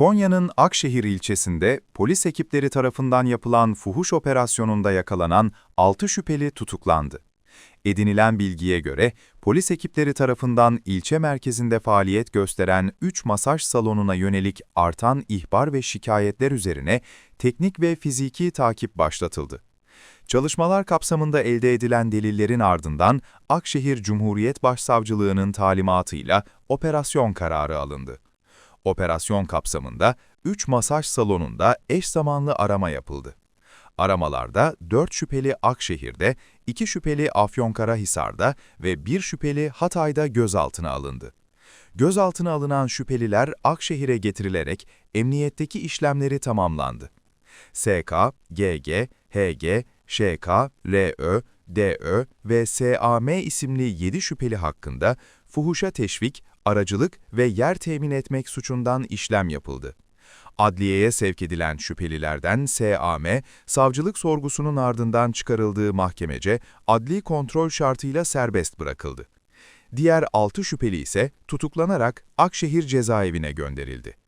Konya'nın Akşehir ilçesinde polis ekipleri tarafından yapılan fuhuş operasyonunda yakalanan 6 şüpheli tutuklandı. Edinilen bilgiye göre polis ekipleri tarafından ilçe merkezinde faaliyet gösteren 3 masaj salonuna yönelik artan ihbar ve şikayetler üzerine teknik ve fiziki takip başlatıldı. Çalışmalar kapsamında elde edilen delillerin ardından Akşehir Cumhuriyet Başsavcılığı'nın talimatıyla operasyon kararı alındı. Operasyon kapsamında 3 masaj salonunda eş zamanlı arama yapıldı. Aramalarda 4 şüpheli Akşehir'de, 2 şüpheli Afyonkarahisar'da ve 1 şüpheli Hatay'da gözaltına alındı. Gözaltına alınan şüpheliler Akşehir'e getirilerek emniyetteki işlemleri tamamlandı. SK, GG, HG, ŞK, RÖ, DÖ ve SAM isimli 7 şüpheli hakkında fuhuşa teşvik, aracılık ve yer temin etmek suçundan işlem yapıldı. Adliyeye sevk edilen şüphelilerden SAM, savcılık sorgusunun ardından çıkarıldığı mahkemece adli kontrol şartıyla serbest bırakıldı. Diğer 6 şüpheli ise tutuklanarak Akşehir cezaevine gönderildi.